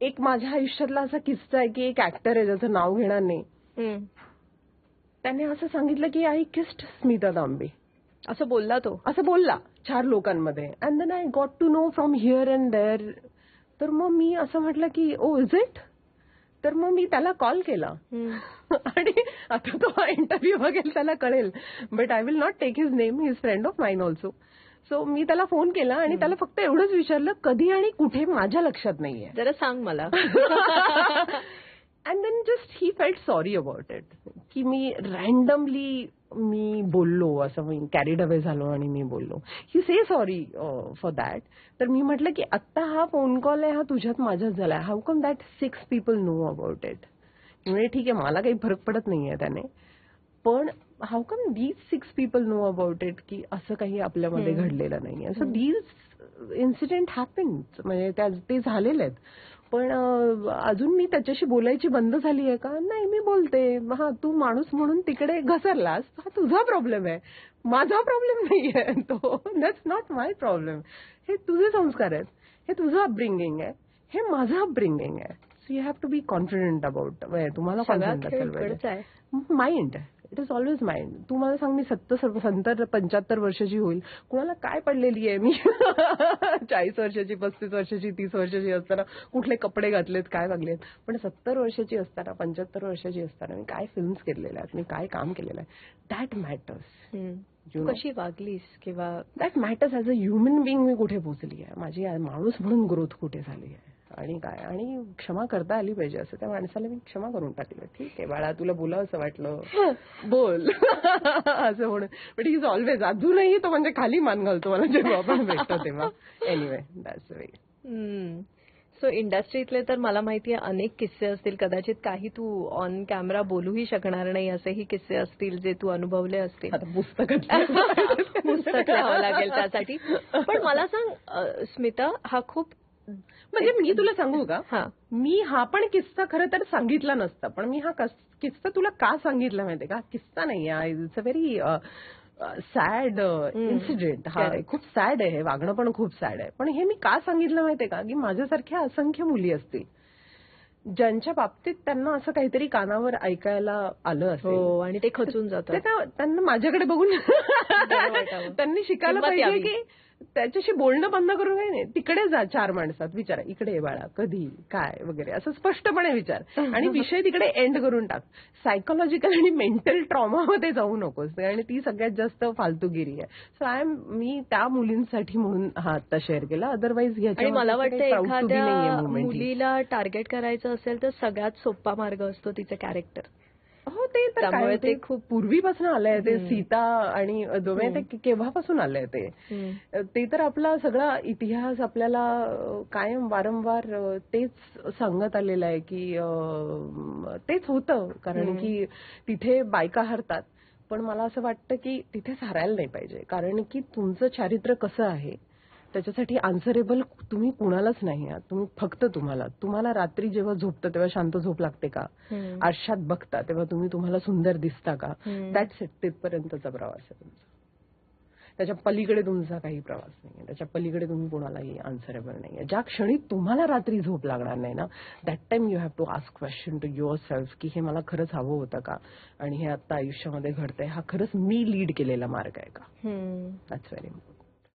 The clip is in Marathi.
एक माझ्या आयुष्यातला असा किस्सा आहे की एक ऍक्टर आहे ज्याचं नाव घेणार नाही. त्याने असं सांगितलं की आय किस्ट स्मिता तांबे असं बोलला तो? असं बोलला चार लोकांमध्ये. And then I got to know from here and there तर मग मी असं म्हटलं की ओ इज इट तर मग मी त्याला कॉल. केला. आणि आता तो इंटरव्ह्यू बघेल त्याला कळेल. But I will not take his name his friend of mine also so मी त्याला फोन केला आणि त्याला फक्त एवढंच विचारलं कधी आणि कुठे माझ्या लक्षात नाहीये? जरा सांग मला. And then just he felt sorry about it की मी रॅन्डमली मी बोललो असं मी कॅरीड अवे झालो आणि मी बोललो. He say sorry for that तर मी म्हटलं की आत्ता हा फोन कॉल आहे हा तुझ्यात माझ्यात झालाय. How come that six people know about it म्हणजे ठीक आहे मला काही फरक पडत नाहीये त्याने. पण how come these six people know about it की असं काही आपल्यामध्ये. घडलेलं नाहीये. सो दीज इन्सिडेंट हॅपन म्हणजे ते झालेले आहेत. पण अजून मी त्याच्याशी बोलायची बंद झाली आहे का? नाही मी बोलते. हा तू माणूस म्हणून तिकडे घसरलास. हा तुझा प्रॉब्लेम आहे. माझा प्रॉब्लेम नाहीये. तो दॅट्स नॉट माय प्रॉब्लेम हे तुझे संस्कार आहेत. हे तुझं अपब्रिंगिंग आहे. हे माझं अपब्रिंगिंग आहे. So you have to be confident about तुम्हाला कॉन्फिडंट असेल mind it is always mind तू मला सांग मी सत्तर सत्तर पंच्याहत्तर वर्षाची होईल. कुणाला काय पडलेली आहे मी? चाळीस वर्षाची पस्तीस वर्षाची तीस वर्षाची असताना कुठले कपडे घातलेत काय वागलेत पण सत्तर वर्षाची असताना पंच्याहत्तर वर्षाची असताना मी काय फिल्म्स केलेल्या आहेत? मी काय काम केलेलं आहे? That matters. कशी वागलीस किंवा that matters as a human being मी कुठे पोहोचली आहे? माझी माणूस म्हणून ग्रोथ कुठे झाली आहे? आणि काय? आणि क्षमा करता आली पाहिजे असं. त्या माणसाला मी क्षमा करून टाकलं. ठीक आहे बाळा तुला बोलावं असं वाटलं. बोल. असं म्हणून बट इज ऑलवेज अजूनही तो म्हणजे खाली मान घालतो मला जेव्हा आपण भेटतो तेव्हा. एनिवे दॅट्स वे सो इंडस्ट्रीतले तर मला माहिती आहे अनेक किस्से असतील. कदाचित काही तू ऑन कॅमेरा बोलूही शकणार नाही असेही किस्से असतील जे तू अनुभवले असतील. पुस्तक लिहावं लागेल त्यासाठी. पण मला सांग स्मिता हा खूप म्हणजे मी तुला सांगू का? हा. मी हा पण किस्सा खरं तर सांगितला नसता पण मी हा कस- किस्सा तुला का सांगितला माहितीये का? किस्सा नाही it's a very sad incident हा. खूप सॅड आहे. हे वागणं पण खूप सॅड आहे. पण हे मी का सांगितलं माहितीये का? की माझ्यासारख्या असंख्य मुली असतील ज्यांच्या बाबतीत त्यांना असं काहीतरी कानावर ऐकायला आलं असेल हो आणि ते खचून ते जातात त्या- त्यांना माझ्याकडे बघून. त्यांनी शिकायला पाहिजे. की त्याच्याशी बोलणं बंद करून काही नाही. तिकडे जा चार माणसात विचारा इकडे बाळा कधी काय वगैरे असं स्पष्टपणे विचार. आणि विषय तिकडे एंड करून टाक. सायकोलॉजिकल आणि मेंटल ट्रॉमामध्ये जाऊ नकोस आणि ती सगळ्यात जास्त फालतूगिरी आहे. सो आय एम मी त्या मुलींसाठी म्हणून हा आता शेअर केला. अदरवाईज आणि मला वाटतं एखाद्या मुलीला टार्गेट करायचं असेल तर सगळ्यात सोपा मार्ग असतो तिचं कॅरेक्टर हो ते तर त्यामुळे ते खूप- पूर्वीपासून आलंय ते. सीता आणि दोमे ते केव्हापासून आलंय ते? ते तर आपला सगळा इतिहास आपल्याला कायम वारंवार तेच सांगत आलेला आहे की तेच होतं. कारण. की तिथे बायका हरतात. पण मला असं वाटतं की तिथे हरायला नाही पाहिजे. कारण की तुमचं चारित्र्य कसं आहे? त्याच्यासाठी आन्सरेबल तुम्ही कुणालाच नाही आहात. तुम्ही फक्त तुम्हाला. तुम्हाला रात्री जेव्हा झोपतं तेव्हा शांत झोप लागते का? आरशात बघता तेव्हा तुम्ही तुम्हाला सुंदर दिसता का. दॅट्स इट तिथपर्यंतचा प्रवास आहे तुमचा. त्याच्या पलीकडे तुमचा काही प्रवास नाहीये त्याच्या पलीकडे तुम्ही कोणालाही आन्सरेबल नाहीये ज्या क्षणी तुम्हाला रात्री झोप लागणार नाही ना that time you have to ask question to yourself की हे मला खरंच हवं होतं का? आणि हे आता आयुष्यामध्ये घडतंय. हा खरंच मी लीड केलेला मार्ग आहे का? That's very important